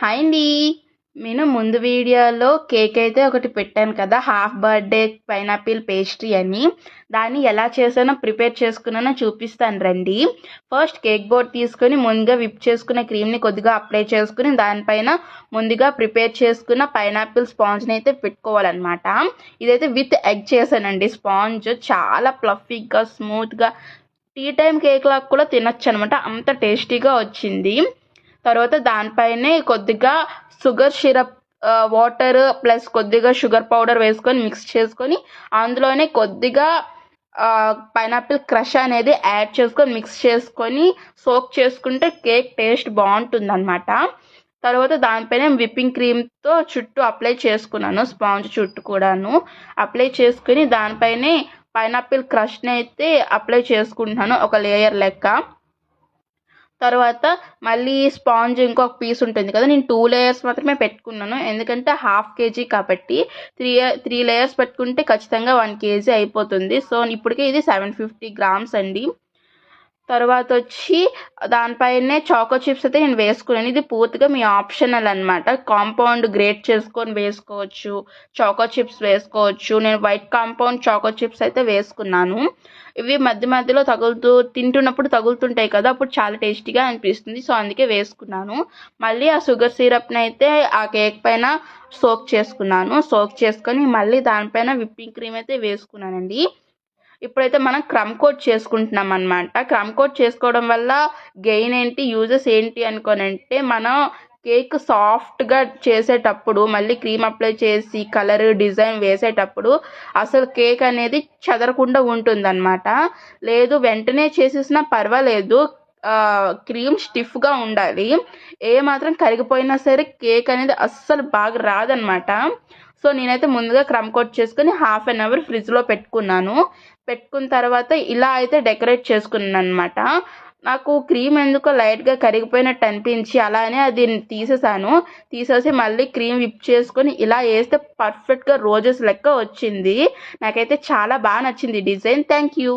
Hi అండి. నేను ముందు వీడియోలో కేక్ అయితే ఒకటి పెట్టాను కదా హాఫ్ బర్త్డే పైనాపిల్ పేస్ట్రీ అని. దాన్ని ఎలా చేసానో ప్రిపేర్ చేసుకున్నానో చూపిస్తాను రండి. ఫస్ట్ కేక్ బోర్డ్ తీసుకొని ముందుగా విప్ చేసుకున్న క్రీమ్ని కొద్దిగా అప్లై చేసుకుని దానిపైన ముందుగా ప్రిపేర్ చేసుకున్న పైనాపిల్ స్పాంజ్ని అయితే పెట్టుకోవాలన్నమాట. ఇదైతే విత్ ఎగ్ చేశానండి స్పాంజ్. చాలా ప్లఫీగా స్మూత్గా టీ టైం కేక్ లాగా కూడా తినొచ్చు అనమాట అంత టేస్టీగా వచ్చింది. తర్వాత దానిపైనే కొద్దిగా షుగర్ సిరప్ వాటర్ ప్లస్ కొద్దిగా షుగర్ పౌడర్ వేసుకొని మిక్స్ చేసుకొని అందులోనే కొద్దిగా పైనాపిల్ క్రష్ అనేది యాడ్ చేసుకొని మిక్స్ చేసుకొని సోక్ చేసుకుంటే కేక్ టేస్ట్ బాగుంటుంది అనమాట తర్వాత దానిపైన విప్పింగ్ క్రీమ్తో చుట్టూ అప్లై చేసుకున్నాను స్పాంజ్ చుట్టూ కూడాను. అప్లై చేసుకుని దానిపైనే పైనాపిల్ క్రష్ని అయితే అప్లై చేసుకుంటున్నాను ఒక లేయర్ లెక్క. తర్వాత మళ్ళీ స్పాంజ్ ఇంకొక పీస్ ఉంటుంది కదా నేను టూ లేయర్స్ మాత్రమే పెట్టుకున్నాను. ఎందుకంటే హాఫ్ కేజీ కాబట్టి త్రీ త్రీ లేయర్స్ పెట్టుకుంటే ఖచ్చితంగా వన్ కేజీ అయిపోతుంది. సో ఇప్పటికే ఇది సెవెన్ ఫిఫ్టీ గ్రామ్స్ అండి. తర్వాత వచ్చి దానిపైనే చాకో చిప్స్ అయితే నేను వేసుకున్నాను ఇది పూర్తిగా మీ ఆప్షనల్ అనమాట కాంపౌండ్ గ్రేట్ చేసుకొని వేసుకోవచ్చు చాకో చిప్స్ వేసుకోవచ్చు. నేను వైట్ కాంపౌండ్ చాకో చిప్స్ అయితే వేసుకున్నాను. ఇవి మధ్య మధ్యలో తగులుతూ తింటున్నప్పుడు తగులుతుంటాయి కదా అప్పుడు చాలా టేస్టీగా అనిపిస్తుంది. సో అందుకే వేసుకున్నాను. మళ్ళీ ఆ షుగర్ సిరప్ని అయితే ఆ కేక్ పైన సోక్ చేసుకున్నాను. సోక్ చేసుకొని మళ్ళీ దానిపైన విప్పింగ్ క్రీమ్ అయితే వేసుకున్నానండి. ఇప్పుడైతే మనం క్రమ్ కోట్ చేసుకుంటున్నాం అనమాట క్రమ్ కోట్ చేసుకోవడం వల్ల గెయిన్ ఏంటి యూజెస్ ఏంటి అనుకోనంటే మనం కేక్ సాఫ్ట్గా చేసేటప్పుడు మళ్ళీ క్రీమ్ అప్లై చేసి కలర్ డిజైన్ వేసేటప్పుడు అసలు కేక్ అనేది చెదరకుండా ఉంటుందన్నమాట. లేదు వెంటనే చేసేసినా పర్వాలేదు క్రీమ్ స్టిఫ్గా ఉండాలి. ఏ మాత్రం కరిగిపోయినా సరే కేక్ అనేది అస్సలు బాగా రాదనమాట సో నేనైతే ముందుగా క్రమ్ కోట్ చేసుకుని హాఫ్ అన్ అవర్ ఫ్రిడ్జ్లో పెట్టుకున్నాను. పెట్టుకున్న తర్వాత ఇలా అయితే డెకరేట్ చేసుకున్నాను అనమాట నాకు క్రీమ్ ఎందుకో లైట్గా కరిగిపోయినట్టు అనిపించి అలానే అది తీసేసాను. తీసేసి మళ్ళీ క్రీమ్ విప్ చేసుకొని ఇలా వేస్తే పర్ఫెక్ట్గా రోజెస్ లెక్క వచ్చింది. నాకైతే చాలా బాగా నచ్చింది డిజైన్. Thank you